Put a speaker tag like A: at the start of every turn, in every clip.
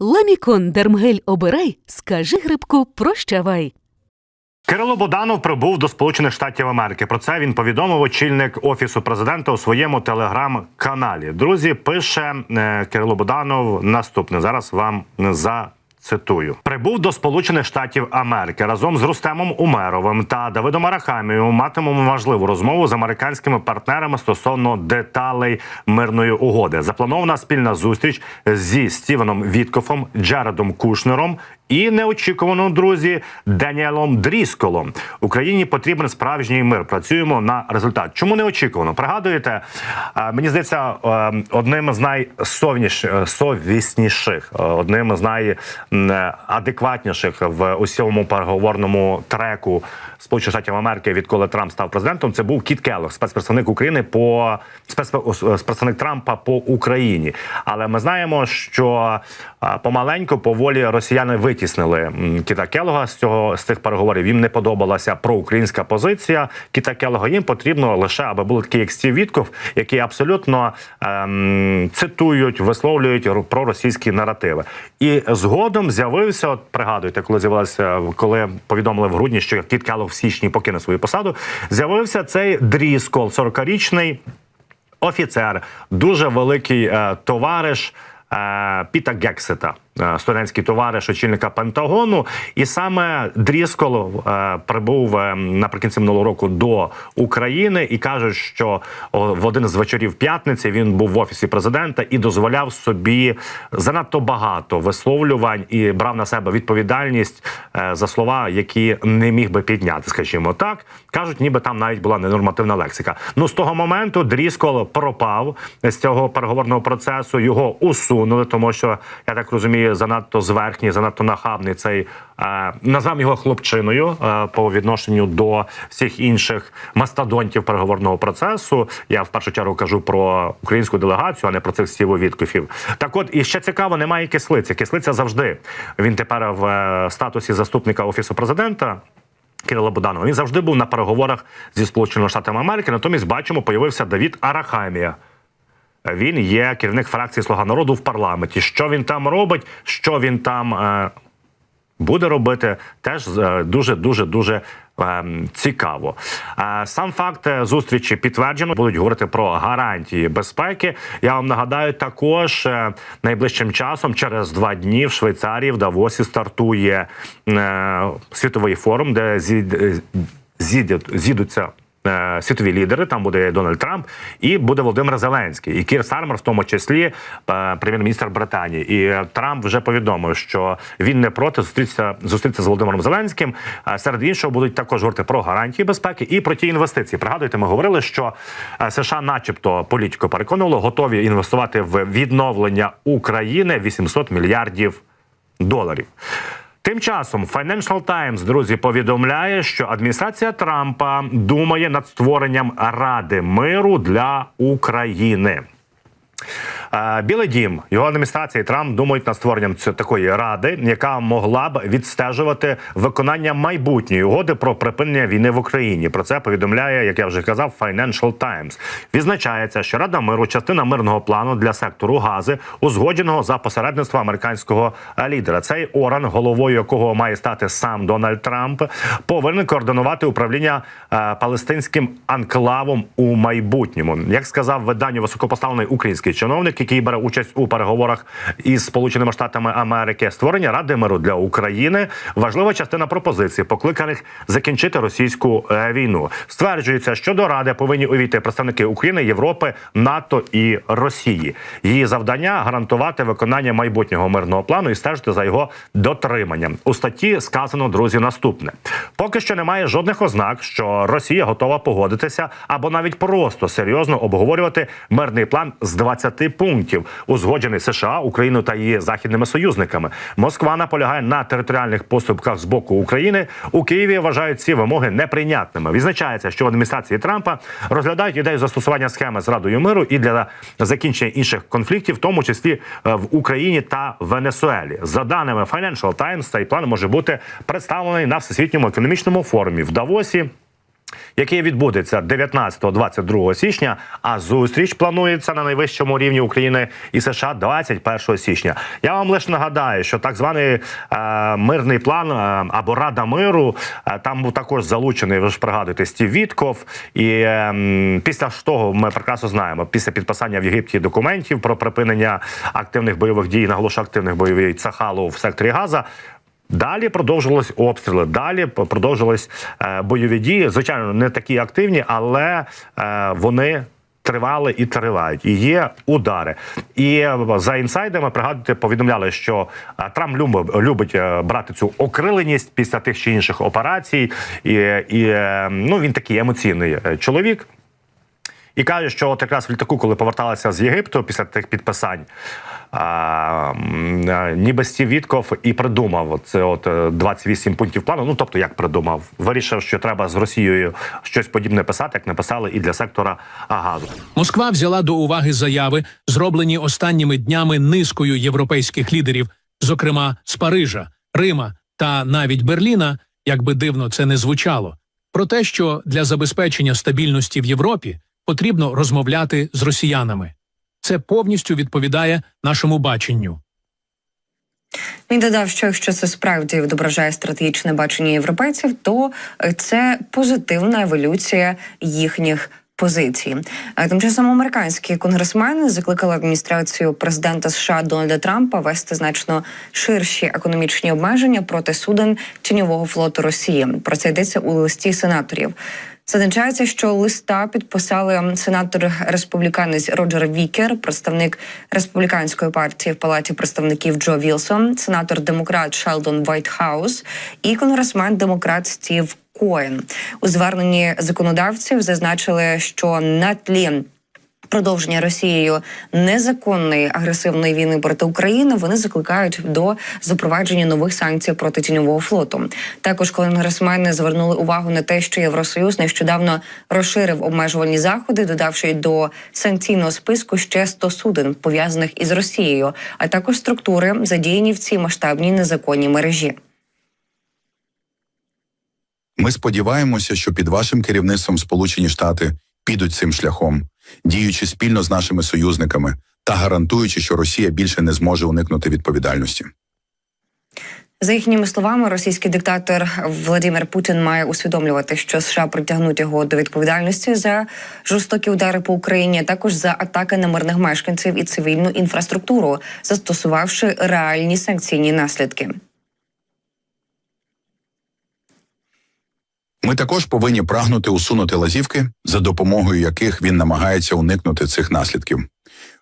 A: Ламікон Дермгель обирай, скажи грибку прощавай.
B: Кирило Боданов прибув до Сполучених Штатів Америки. Про це він повідомив очільник офісу президента у своєму телеграм-каналі. Друзі, пише е, Кирило Боданов наступне. Зараз вам за. Цитую, прибув до Сполучених Штатів Америки разом з Рустемом Умеровим та Давидом Арахамією матимемо важливу розмову з американськими партнерами стосовно деталей мирної угоди. Запланована спільна зустріч зі Стівеном Віткофом, Джередом Кушнером і неочікувано, друзі, Деніелом Дрісколом. Україні потрібен справжній мир. Працюємо на результат. Чому неочікувано? Пригадуєте, е, мені здається, е, одним з найсовісніших, е, одним з найадекватніших в усьому переговорному треку Сполучених Штатів Америки, відколи Трамп став президентом. Це був Кіт Келлог, спецпредставник України по спецпредставник Трампа по Україні. Але ми знаємо, що е, помаленьку поволі росіяни витіснили Кіта Келлога з цього з цих переговорів. Їм не подобалася проукраїнська позиція Кіта Келлога. Їм потрібно лише, аби були такі, як Стів Вітков, які абсолютно ем, цитують, висловлюють ро- проросійські наративи. І згодом з'явився, от пригадуйте, коли з'явилося, коли повідомили в грудні, що Кіт Келлог в січні покине свою посаду. З'явився цей Дріскол, 40-річний офіцер, дуже великий е, товариш. е, Піта Гексета, студентський товариш очільника Пентагону, і саме Дріскол е, прибув е, наприкінці минулого року до України і каже, що в один з вечорів п'ятниці він був в офісі президента і дозволяв собі занадто багато висловлювань і брав на себе відповідальність е, за слова, які не міг би підняти, скажімо так. кажуть, ніби там навіть була ненормативна лексика. Ну з того моменту Дріскол пропав з цього переговорного процесу. Його усунули, тому що я так розумію, занадто зверхній, занадто нахабний цей е, назвав його хлопчиною е, по відношенню до всіх інших мастодонтів переговорного процесу. Я в першу чергу кажу про українську делегацію, а не про цих сівовідкофів. Так, от і ще цікаво, немає кислиці. Кислиця завжди він тепер в е, статусі заступника офісу президента. Кирила Буданова. Він завжди був на переговорах зі Сполученими Штатами Америки. Натомість бачимо, появився Давід Арахамія. Він є керівник фракції Слуга народу в парламенті. Що він там робить, що він там е, буде робити, теж е, дуже дуже дуже е, цікаво. Е, сам факт зустрічі підтверджено. Будуть говорити про гарантії безпеки. Я вам нагадаю, також найближчим часом, через два дні, в Швейцарії в Давосі стартує світовий форум, де е, Світові лідери там буде Дональд Трамп і буде Володимир Зеленський і Кір Стармер, в тому числі е, прем'єр-міністр Британії. І е, Трамп вже повідомив, що він не проти зустрітися зустрітися з Володимиром Зеленським. Е, Серед іншого будуть також говорити про гарантії безпеки і про ті інвестиції. Пригадуєте, ми говорили, що е, США, начебто, політико переконувало, готові інвестувати в відновлення України 800 мільярдів доларів. Тим часом Financial Times, друзі, повідомляє, що адміністрація Трампа думає над створенням Ради миру для України. Білий дім, його адміністрація і Трамп думають над створенням такої ради, яка могла б відстежувати виконання майбутньої угоди про припинення війни в Україні. Про це повідомляє, як я вже казав, Financial Times. Відзначається, що Рада миру частина мирного плану для сектору гази, узгодженого за посередництва американського е, лідера. Цей орган, головою якого має стати сам Дональд Трамп, повинен координувати управління е, палестинським анклавом у майбутньому. Як сказав виданню високопоставлений український чиновник, який бере участь у переговорах із Сполученими Штатами Америки, створення Ради миру для України важлива частина пропозицій, покликаних закінчити російську е, війну. Стверджується, що до ради повинні увійти представники України, Європи, НАТО і Росії. Її завдання гарантувати виконання майбутнього мирного плану і стежити за його дотриманням. У статті сказано, друзі, наступне: поки що немає жодних ознак, що Росія готова погодитися або навіть просто серйозно обговорювати мирний план з 20 пунктів, узгоджений США, Україною та її західними союзниками. Москва наполягає на територіальних поступках з боку України. У Києві вважають ці вимоги неприйнятними. Відзначається, що в адміністрації Трампа розглядають ідею застосування схеми з Радою миру і для закінчення інших конфліктів, в тому числі е, в Україні та Венесуелі. За даними Financial Times, цей план може бути представлений на всесвітньому економічному форумі в Давосі. Який відбудеться 19-22 січня. А зустріч планується на найвищому рівні України і США 21 січня. Я вам лише нагадаю, що так званий е, мирний план е, або Рада миру е, там був також залучений. Ви ж пригадуєте Стів Вітков. І е, після того ми прекрасно знаємо, після підписання в Єгипті документів про припинення активних бойових дій, наголошую активних бойових дій Сахалу в секторі Газа. Далі продовжувались обстріли. Далі продовжились е, бойові дії. Звичайно, не такі активні, але е, вони. Тривали і тривають, і є удари. І е, за інсайдами пригадуйте, повідомляли, що Трамп любить, брати цю окриленість після тих чи інших операцій, і, і ну він такий емоційний чоловік. І каже, що от якраз в літаку, коли поверталися з Єгипту після тих підписань, а, ніби Стів Вітков і придумав це от е, 28 пунктів плану. Ну тобто, як придумав, вирішив, що треба з Росією щось подібне писати, як написали і для сектора газу.
C: Москва взяла до уваги заяви, зроблені останніми днями низкою європейських лідерів, зокрема з Парижа, Рима та навіть Берліна, як би дивно це не звучало, про те, що для забезпечення стабільності в Європі потрібно розмовляти з росіянами. Це повністю відповідає нашому баченню.
D: Він додав, що якщо це справді відображає стратегічне бачення європейців, то е, це позитивна еволюція їхніх. Позицій Е, тим часом американські конгресмени закликали адміністрацію президента США Дональда Трампа вести значно ширші економічні обмеження проти суден тіньового флоту Росії. Про це йдеться у листі сенаторів. Зазначається, що листа підписали сенатор республіканець Роджер Вікер, представник республіканської партії в палаті представників Джо Вілсон, сенатор демократ Шелдон Вайтхаус і конгресмен демократ Стів Коен. У зверненні законодавців зазначили, що на тлі продовження Росією незаконної агресивної війни проти України вони закликають до запровадження нових санкцій проти тіньового флоту. Також конгресмени звернули увагу на те, що Євросоюз нещодавно розширив обмежувальні заходи, додавши до санкційного списку ще 100 суден пов'язаних із Росією, а також структури задіяні в цій масштабній незаконній мережі.
E: Ми сподіваємося, що під вашим керівництвом Сполучені Штати підуть цим шляхом, діючи спільно з нашими союзниками та гарантуючи, що Росія більше не зможе уникнути відповідальності.
D: За їхніми словами, російський диктатор Владимир Путін має усвідомлювати, що США притягнуть його до відповідальності за жорстокі удари по Україні, а також за атаки на мирних мешканців і цивільну інфраструктуру, застосувавши реальні санкційні наслідки.
E: Ми також повинні прагнути усунути лазівки, за допомогою яких він намагається уникнути цих наслідків.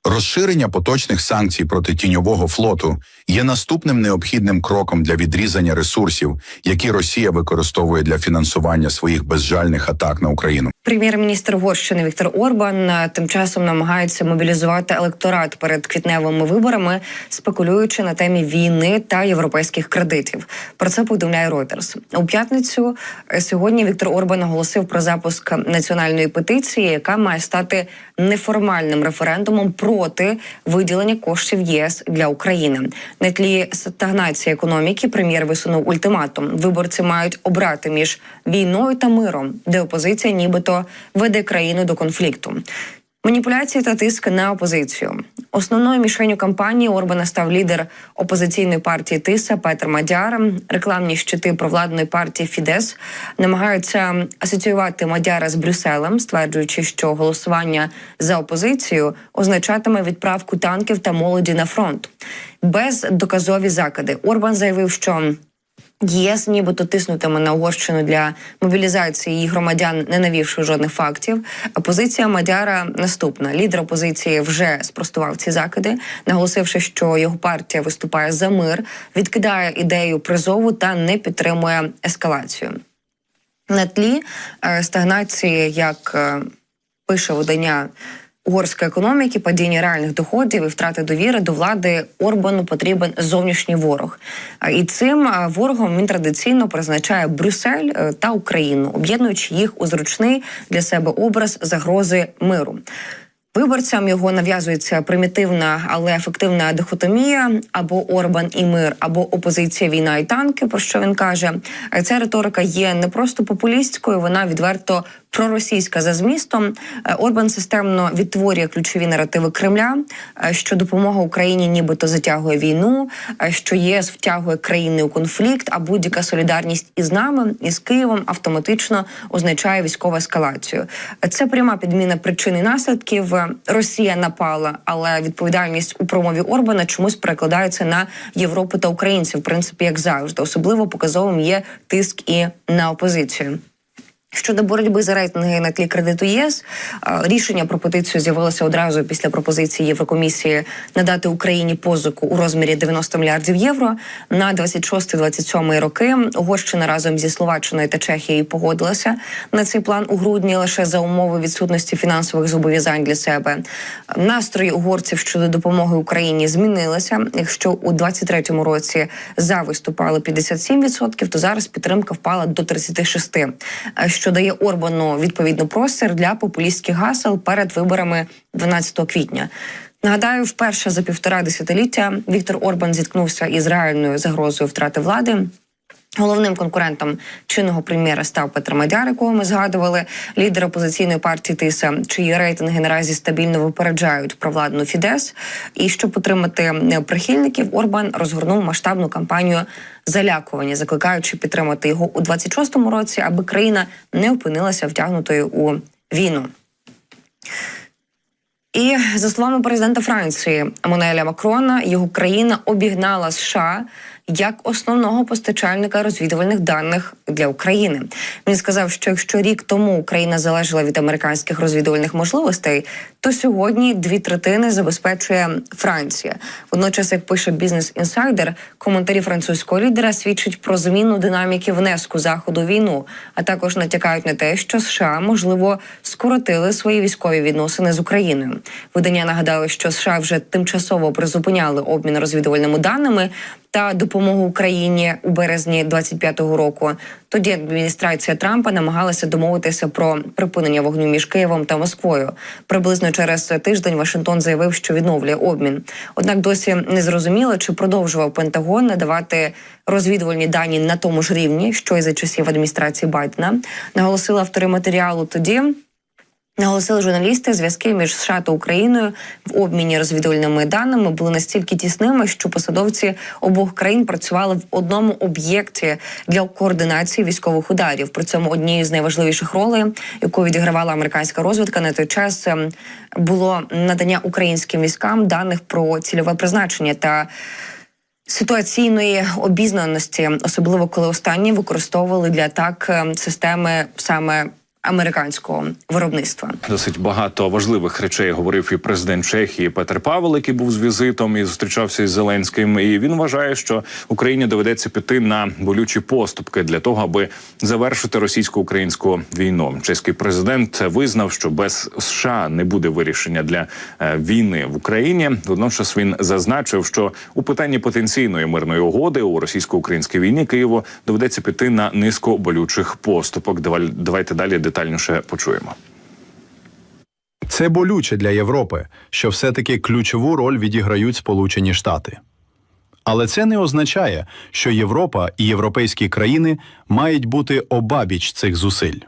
E: Розширення поточних санкцій проти тіньового флоту є наступним необхідним кроком для відрізання ресурсів, які Росія використовує для фінансування своїх безжальних атак на Україну.
D: Прем'єр-міністр Угорщини Віктор Орбан е, тим часом намагається мобілізувати електорат перед квітневими виборами, спекулюючи на темі війни та європейських кредитів. Про це повідомляє Reuters. У п'ятницю е, сьогодні Віктор Орбан оголосив про запуск національної петиції, яка має стати неформальним референдумом проти виділення коштів ЄС для України. На тлі стагнації економіки прем'єр висунув ультиматум. Виборці мають обрати між війною та миром, де опозиція нібито веде країну до конфлікту. Маніпуляції та тиск на опозицію. Основною мішенью кампанії Орбана став лідер опозиційної партії Тиса Петр Мадяр. Рекламні щити провладної партії Фідес намагаються асоціювати Мадяра з Брюсселем, стверджуючи, що голосування за опозицію означатиме відправку танків та молоді на фронт. Без доказові закиди Орбан заявив, що ЄС нібито тиснутиме на Угорщину для мобілізації її громадян, не навівши жодних фактів. Позиція Мадяра наступна. Лідер опозиції вже спростував ці закиди, наголосивши, що його партія виступає за мир, відкидає ідею призову та не підтримує ескалацію. На тлі е, стагнації, як е, пише видання угорської економіки, падіння реальних доходів і втрати довіри до влади Орбану потрібен зовнішній ворог. І цим ворогом він традиційно призначає Брюссель е, та Україну, об'єднуючи їх у зручний для себе образ загрози миру. Виборцям його нав'язується примітивна, але ефективна дихотомія або Орбан і мир, або опозиція, війна і танки. Про що він каже? Ця риторика є не просто популістською, вона відверто проросійська за змістом. Е, Орбан системно відтворює ключові наративи Кремля, е, що допомога Україні нібито затягує війну, е, що єС втягує країни у конфлікт, а будь-яка солідарність із нами із Києвом автоматично означає військову ескалацію. Це пряма підміна причин і наслідків. Росія напала, але відповідальність у промові Орбана чомусь перекладається на Європу та українців, в принципі, як завжди. Особливо показовим є тиск і на опозицію. Щодо боротьби за рейтинги на тлі кредиту ЄС, рішення про петицію з'явилося одразу після пропозиції Єврокомісії надати Україні позику у розмірі 90 мільярдів євро на 26-27 роки. Угорщина разом зі Словаччиною та Чехією погодилася на цей план у грудні лише за умови відсутності фінансових зобов'язань для себе. Настрої угорців щодо допомоги Україні змінилися. Якщо у 23-му році за виступали 57%, то зараз підтримка впала до 36%, е, що дає Орбану відповідно простір для популістських гасел перед виборами 12 квітня. Нагадаю, вперше за півтора десятиліття Віктор Орбан зіткнувся із реальною загрозою втрати влади. Головним конкурентом чинного прем'єра став Петр Мадяр, якого ми згадували, лідер опозиційної партії Тиса, чиї рейтинги наразі стабільно випереджають провладну Фідес. І щоб отримати е, прихильників, Орбан розгорнув масштабну кампанію залякування, закликаючи підтримати його у 26-му році, аби країна не опинилася втягнутою у війну. І за словами президента Франції Еммануеля Макрона, його країна обігнала США як основного постачальника розвідувальних даних для України. Він сказав, що якщо рік тому Україна залежала від американських розвідувальних можливостей, то сьогодні дві третини забезпечує Франція. Водночас, як пише бізнес інсайдер, коментарі французького лідера свідчать про зміну динаміки внеску заходу війну, а також натякають на те, що США можливо скоротили свої військові відносини з Україною. Видання нагадали, що США вже тимчасово призупиняли обмін розвідувальними даними та допомогу Україні у березні 25-го року. Тоді адміністрація Трампа намагалася домовитися про припинення вогню між Києвом та Москвою. Приблизно через тиждень Вашингтон заявив, що відновлює обмін. Однак досі не зрозуміло, чи продовжував Пентагон надавати розвідувальні дані на тому ж рівні, що й за часів адміністрації Байдена. Наголосили автори матеріалу тоді. Наголосили журналісти, зв'язки між США та Україною в обміні розвідувальними даними були настільки тісними, що посадовці обох країн працювали в одному об'єкті для координації військових ударів. При цьому однією з найважливіших ролей, яку відігравала американська розвідка на той час, ем, було надання українським військам даних про цільове призначення та. Ситуаційної обізнаності, особливо коли останні використовували для атак ем, системи саме американського виробництва.
F: Досить багато важливих речей говорив і президент Чехії Петр Павел, який був з візитом і зустрічався із Зеленським. І він вважає, що Україні доведеться піти на болючі поступки для того, аби завершити російсько-українську війну. Чеський президент визнав, що без США не буде вирішення для е, війни в Україні. Водночас він зазначив, що у питанні потенційної мирної угоди у російсько-українській війні Києву доведеться піти на низку болючих поступок. Давай- Давайте далі детальніше почуємо.
G: Це болюче для Європи, що все-таки ключову роль відіграють Сполучені Штати. Але це не означає, що Європа і європейські країни мають бути обабіч цих зусиль.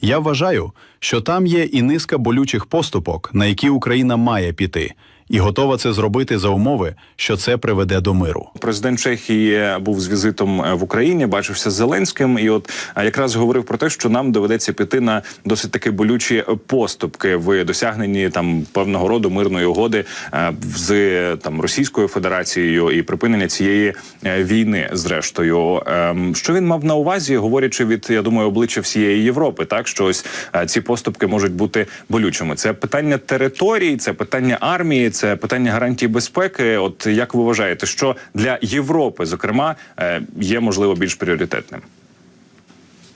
G: Я вважаю, що там є і низка болючих поступок, на які Україна має піти, і готова це зробити за умови, що це приведе до миру.
F: Президент Чехії був з візитом е, в Україні, бачився з Зеленським, і от е, якраз говорив про те, що нам доведеться піти на досить таки болючі поступки в досягненні там певного роду мирної угоди е, з там Російською Федерацією і припинення цієї війни. Зрештою, Ем, що він мав на увазі, говорячи від я думаю, обличчя всієї Європи, так що ось ці поступки можуть бути болючими. Це питання території, це питання армії, це питання гарантії безпеки. От як ви вважаєте, що для Європи, зокрема, е, є можливо більш пріоритетним?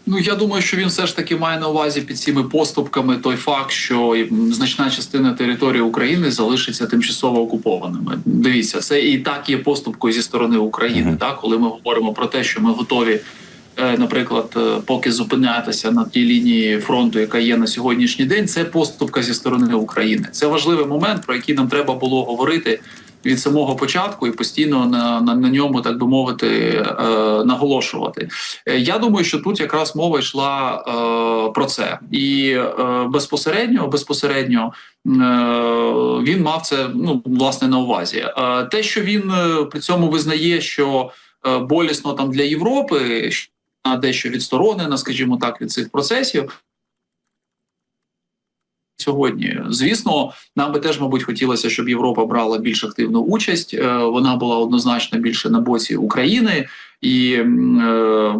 H: Ну я думаю, що він все ж таки має на увазі під цими поступками той факт, що значна частина території України залишиться тимчасово окупованими. Дивіться, це і так є поступкою зі сторони України. Так, коли ми говоримо про те, що ми готові наприклад, е, поки зупинятися на тій лінії фронту, яка є на сьогоднішній день, це поступка зі сторони України. Це важливий момент, про який нам треба було говорити від самого початку і постійно на, на, на ньому, так би мовити, е, наголошувати. Е, Я думаю, що тут якраз мова йшла е, про це, і е, безпосередньо, безпосередньо е, він мав це ну власне на увазі. Е, те, що він е, при цьому визнає, що е, болісно там для Європи, дещо відсторонена, скажімо так, від цих процесів. Сьогодні, звісно, нам би теж, мабуть, хотілося, щоб Європа брала більш активну участь. Е, Вона була однозначно більше на боці України і е,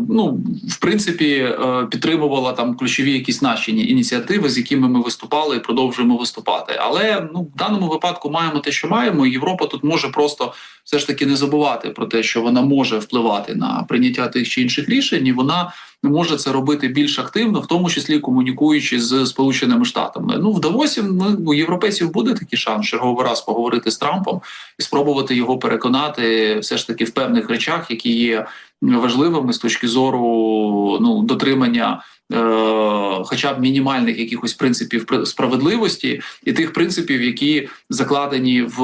H: ну, в принципі, е, підтримувала там ключові якісь наші ініціативи, з якими ми виступали і продовжуємо виступати. Але ну в даному випадку маємо те, що маємо. і Європа тут може просто все ж таки не забувати про те, що вона може впливати на прийняття тих чи інших рішень. і Вона може це робити більш активно, в тому числі комунікуючи з Сполученими Штатами. Ну в Давосі ми у європейців буде такий шанс черговий раз поговорити з Трампом і спробувати його переконати все ж таки в певних речах, які є важливими з точки зору ну дотримання. Е, Хоча б мінімальних якихось принципів пр- справедливості і тих принципів, які закладені в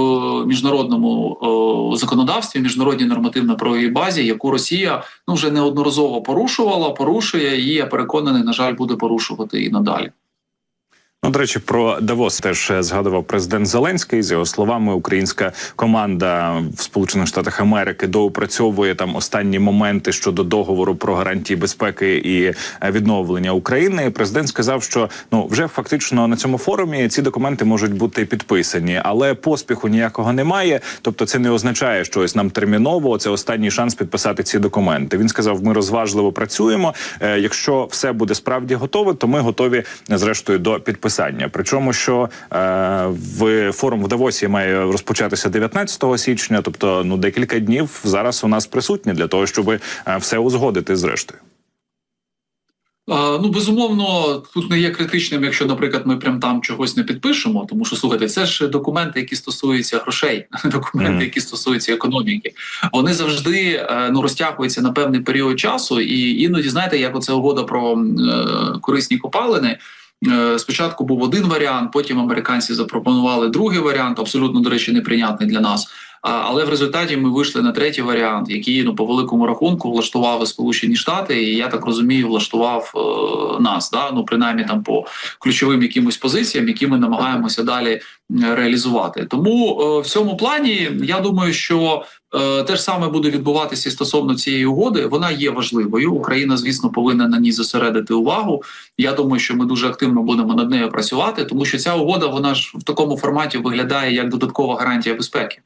H: міжнародному е, законодавстві, міжнародній нормативно-правовій базі, яку Росія ну вже неодноразово порушувала, порушує, і я переконаний, на жаль, буде порушувати і надалі.
F: Ну, до речі, про Давос теж згадував президент Зеленський. З його словами, українська команда в Сполучених Штатах Америки доопрацьовує там останні моменти щодо договору про гарантії безпеки і відновлення України. Президент сказав, що ну вже фактично на цьому форумі ці документи можуть бути підписані, але поспіху ніякого немає. Тобто, це не означає, що ось нам терміново це останній шанс підписати ці документи. Він сказав: ми розважливо працюємо. Е, Якщо все буде справді готове, то ми готові зрештою до підписання. Причому, що е, в форум в Давосі має розпочатися 19 січня, тобто ну декілька днів зараз у нас присутні для того, щоб е, все узгодити зрештою.
H: Ну, безумовно, тут не є критичним, якщо, наприклад, ми прям там чогось не підпишемо, тому що слухайте, це ж документи, які стосуються грошей, документи, які стосуються економіки. Вони завжди е, ну розтягуються на певний період часу, і іноді знаєте, як оця угода про е, корисні копалини. Е, Спочатку був один варіант, потім американці запропонували другий варіант, абсолютно до речі, неприйнятний для нас. Але в результаті ми вийшли на третій варіант, який ну по великому рахунку влаштував Сполучені Штати, і я так розумію, влаштував е, нас. Да? Ну принаймні там по ключовим якимось позиціям, які ми намагаємося далі реалізувати. Тому е, в цьому плані я думаю, що е, те ж саме буде відбуватися і стосовно цієї угоди. Вона є важливою. Україна, звісно, повинна на ній зосередити увагу. Я думаю, що ми дуже активно будемо над нею працювати, тому що ця угода вона ж в такому форматі виглядає як додаткова гарантія безпеки.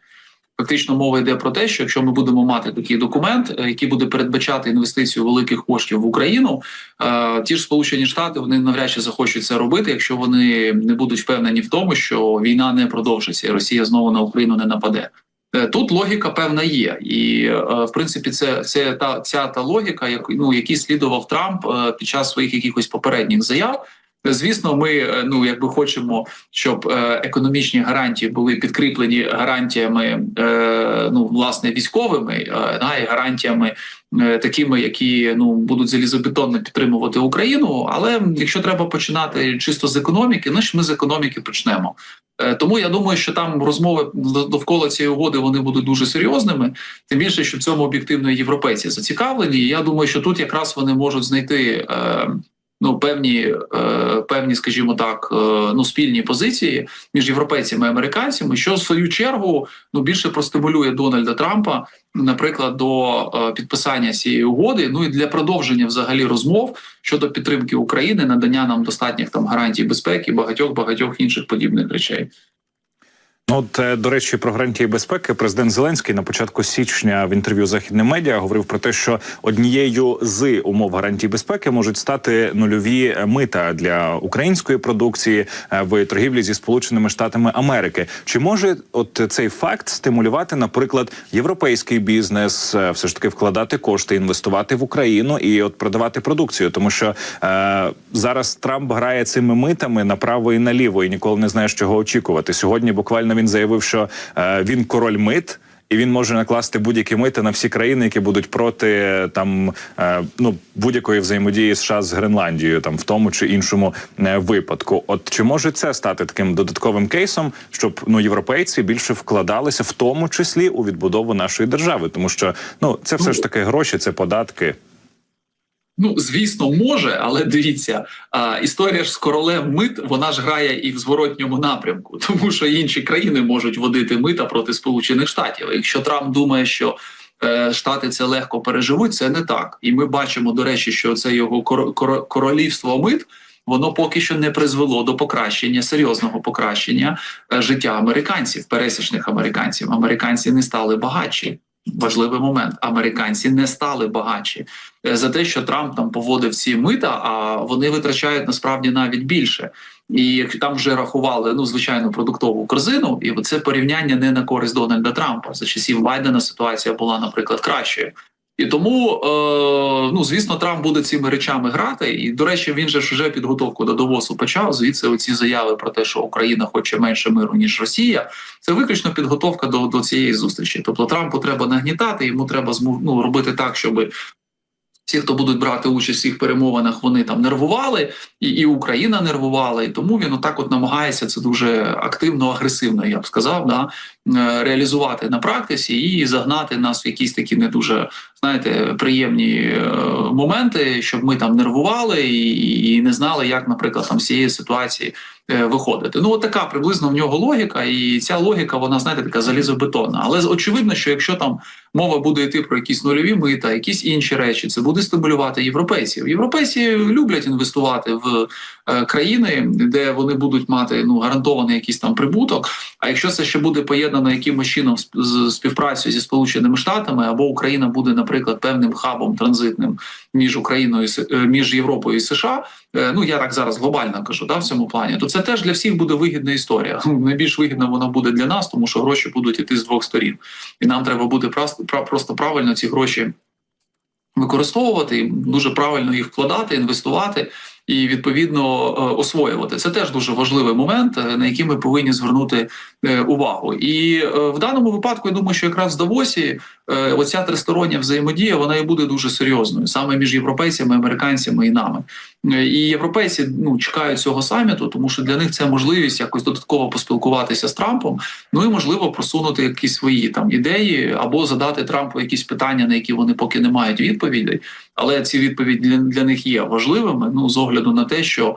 H: Фактично мова йде про те, що якщо ми будемо мати такий документ, е, який буде передбачати інвестицію великих коштів в Україну, е, ті ж Сполучені Штати вони навряд чи захочуть це робити, якщо вони не будуть впевнені в тому, що війна не продовжиться, і Росія знову на Україну не нападе. Е, Тут логіка певна є, і е, в принципі, це, це та ця та логіка, як ну які слідував Трамп е, під час своїх якихось попередніх заяв. Звісно, ми е, ну якби хочемо, щоб е, економічні гарантії були підкріплені гарантіями, е, ну власне військовими, да, і гарантіями такими, які ну будуть залізобетонно підтримувати Україну. Але якщо треба починати чисто з економіки, значить ми з економіки почнемо. Тому я думаю, що там розмови до- довкола цієї угоди вони будуть дуже серйозними. Тим більше, що в цьому об'єктивно європейці зацікавлені. І я думаю, що тут якраз вони можуть знайти. Ну, певні, е, певні, скажімо так, е, ну спільні позиції між європейцями і американцями, що в свою чергу ну більше простимулює Дональда Трампа, наприклад, до е, підписання цієї угоди. Ну і для продовження взагалі розмов щодо підтримки України, надання нам достатніх там гарантій безпеки, багатьох багатьох інших подібних речей.
F: Ну, от, е, до речі, про гарантії безпеки президент Зеленський на початку січня в інтерв'ю західним медіа говорив про те, що однією з умов гарантій безпеки можуть стати нульові мита для української продукції е, в торгівлі зі сполученими штатами Америки. Чи може от цей факт стимулювати, наприклад, європейський бізнес, е, все ж таки вкладати кошти, інвестувати в Україну і от продавати продукцію, тому що е, зараз Трамп грає цими митами направо і наліво, і ніколи не знаєш, чого очікувати. Сьогодні буквально він заявив, що е, він король мит. і він може накласти будь-які мити на всі країни, які будуть проти там е, ну будь-якої взаємодії США з Гренландією, там в тому чи іншому е, випадку. От чи може це стати таким додатковим кейсом, щоб ну європейці більше вкладалися, в тому числі у відбудову нашої держави, тому що ну це все ж таки гроші, це податки.
H: Ну, звісно, може, але дивіться, а, історія ж з королем мит вона ж грає і в зворотньому напрямку, тому що інші країни можуть водити мита проти Сполучених Штатів. Якщо Трамп думає, що е, Штати це легко переживуть, це не так. І ми бачимо, до речі, що це його коро- королівство мит. Воно поки що не призвело до покращення серйозного покращення е, життя американців, пересічних американців. Американці не стали багатші. Важливий момент: американці не стали багатші Е, за те, що Трамп там поводив ці мита, а вони витрачають насправді навіть більше. І там вже рахували ну звичайно продуктову корзину, і це порівняння не на користь Дональда Трампа. За часів Байдена ситуація була, наприклад, кращою. І тому, е, ну звісно, Трамп буде цими речами грати. І до речі, він же ж вже підготовку до довосу почав. Звідси оці заяви про те, що Україна хоче менше миру ніж Росія. Це виключно підготовка до, до цієї зустрічі. Тобто Трампу треба нагнітати, йому треба ну, робити так, щоб всі, хто будуть брати участь в цих перемовинах, вони там нервували, і, і Україна нервувала, і тому він отак от намагається це дуже активно, агресивно, я б сказав, да, реалізувати на практиці і загнати нас в якісь такі не дуже знаєте приємні е, моменти, щоб ми там нервували і, не знали, як, наприклад, там з цієї ситуації е, виходити. Ну, от така приблизно в нього логіка, і ця логіка, вона знаєте, така залізобетонна. Але очевидно, що якщо там мова буде йти про якісь нульові мита, якісь інші речі, це буде стимулювати європейців. Європейці люблять інвестувати в е, країни, де вони будуть мати ну гарантований якийсь там прибуток. А якщо це ще буде поєднано якимось чином з співпрацею зі Сполученими Штатами, або Україна буде, наприклад, певним хабом транзитним між Україною е, між Європою і США. е, Ну я так зараз глобально кажу, да, в цьому плані, то це теж для всіх буде вигідна історія. Найбільш вигідна вона буде для нас, тому що гроші будуть іти з двох сторін, і нам треба буде просто правильно ці гроші використовувати, і дуже правильно їх вкладати, інвестувати і відповідно е, освоювати. Це теж дуже важливий момент, е, на який ми повинні звернути е, увагу. І в даному випадку я думаю, що якраз в Давосі оця тристороння взаємодія вона і буде дуже серйозною саме між європейцями, американцями і нами. І європейці ну чекають цього саміту, тому що для них це можливість якось додатково поспілкуватися з Трампом. Ну і можливо просунути якісь свої там ідеї або задати Трампу якісь питання, на які вони поки не мають відповідей. Але ці відповіді для, для них є важливими. Ну з огляду на те, що е,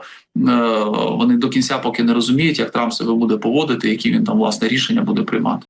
H: вони до кінця поки не розуміють, як Трамп себе буде поводити, які він там власне рішення буде приймати.